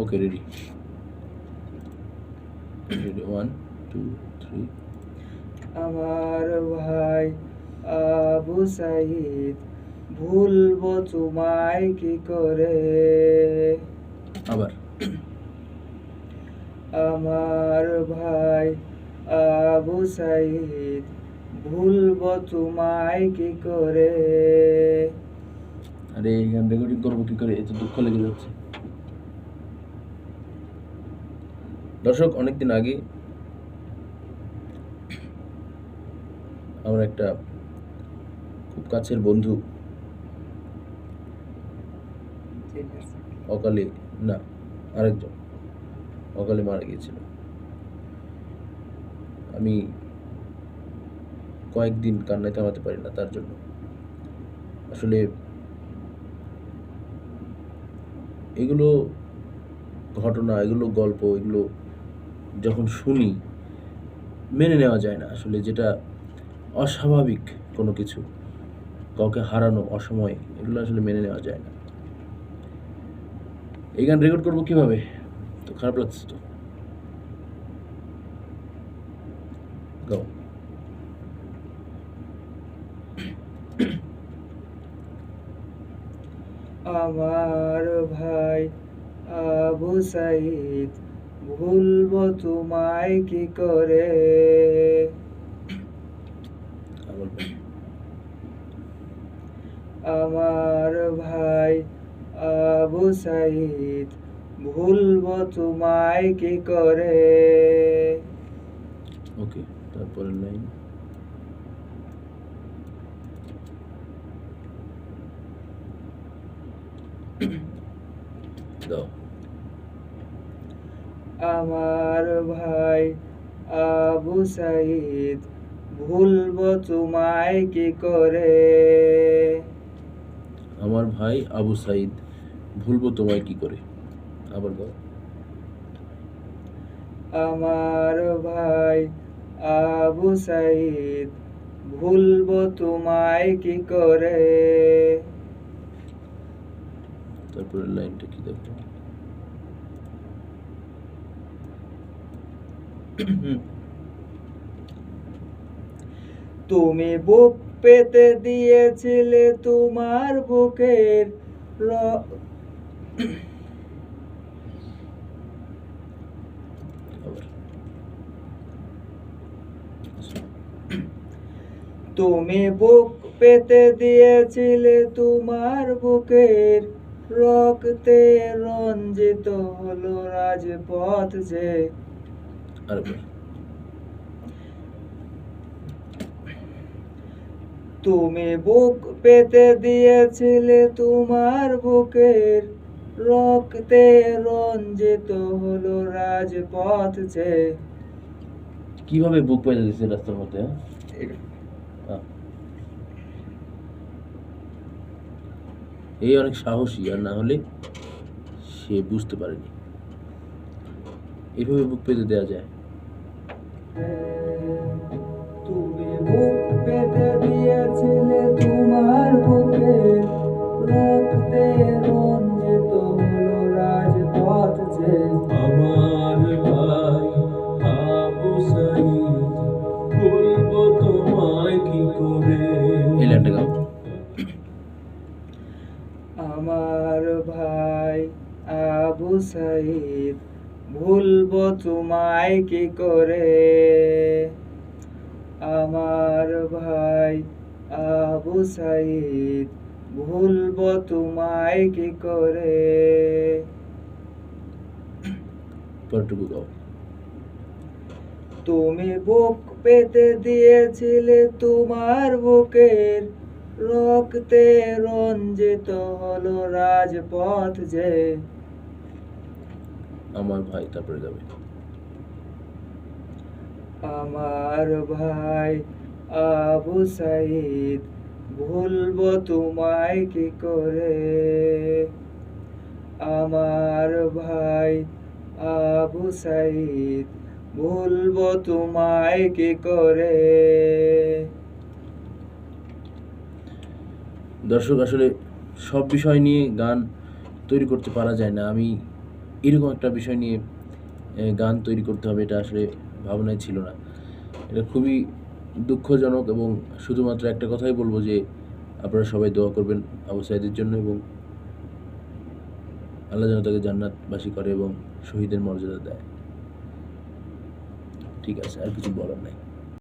Okay ready ready one two three আমার ভাই আবু সাইদ ভুলবো তোমায় কি করে? আবার। আমার ভাই আবু সাইদ ভুলবো তোমায় কি করে? আরে রেকর্ডিং করব কি করে? এত দুঃখ লেগে যাচ্ছে। দর্শক, অনেকদিন আগে আমার একটা খুব কাছের বন্ধু অকালে, না, আরেকজন অকালে মারা গিয়েছিল। আমি কয়েকদিন কান্নায় থামাতে পারি না তার জন্য। আসলে এগুলো ঘটনা, এগুলো গল্প, এগুলো যখন শুনি, মেনে নেওয়া যায় না আসলে যেটা অস্বাভাবিক কোনো কিছু, কাউকে হারানো, অসময়ে, এগুলো আসলে মেনে নেওয়া যায় না। এই গান রেকর্ড করব কীভাবে? তো খারাপ লাগছে তো। আমার ভাই আবু সাইদ ভুলবো তোমায় কি করে? আমার ভাই আবু সাইদ, ভুলবো তোমায় কি করে? ওকে, তারপরের লাইন। দাও। আমার ভাই আবু সাইদ ভুলব তোমায় কি করে? আমার ভাই আবু সাইদ ভুলবো তোমায় কি করে? আবার গাও আমার ভাই আবু সাইদ ভুলবো তোমায় কি করে? তারপরে লাইনটা কি দেখো তুমি বুক পেতে দিয়েছিলে তোমার বুকের তুমি বুক পেতে দিয়েছিলে তোমার বুকের রক্তে রঞ্জিত হলো রাজপথ যে আরেকবার তুমি বুক পেতে দিয়েছিলে তোমার বুকের রক্তে রঞ্জিত হলো রাজপথ যে। কীভাবে বুক পেতে দিচ্ছে রাস্তার মধ্যে হ্যাঁ? এই অনেক সাহসী আর না হলে সে বুঝতে পারেনি। এইভাবে বুক পেতে দেওয়া যায়। তুমি বুক পেতে দিয়েছিলে তোমার বুকের রক্তে রঞ্জিত হলো রাজপথ যে। আমার ভাই আবু সাইদ বলব তোমায় কি করে? আমার ভাই আবু সাইদ ভুলবো তোমায় কি করে? আমার ভাই আবু সাইদ ভুলবো তোমায় কি করে? পরটুকু গাও তুমি বুক পেতে দিয়েছিলে তোমার বুকের রক্তে রঞ্জিত হলো রাজপথ যে আমার ভাই তারপরে যাবে। আমার ভাই আবু সাইদ ভুলবো তোমায় কি করে? আমার ভাই আবু সাইদ ভুলবো তোমায় কি করে? দর্শক আসলে সব বিষয় নিয়ে গান তৈরি করতে পারা যায় না। আমি এরকম একটা বিষয় নিয়ে গান তৈরি করতে হবে, এটা আসলে ভাবনায় ছিল না। এটা খুবই দুঃখজনক এবং শুধুমাত্র একটা কথাই বলব যে, আপনারা সবাই দোয়া করবেন আবু সাইদের জন্য এবং আল্লাহ যেন তাকে জান্নাতবাসী করে এবং শহীদের মর্যাদা দেয়। ঠিক আছে, আর কিছু বলার নাই।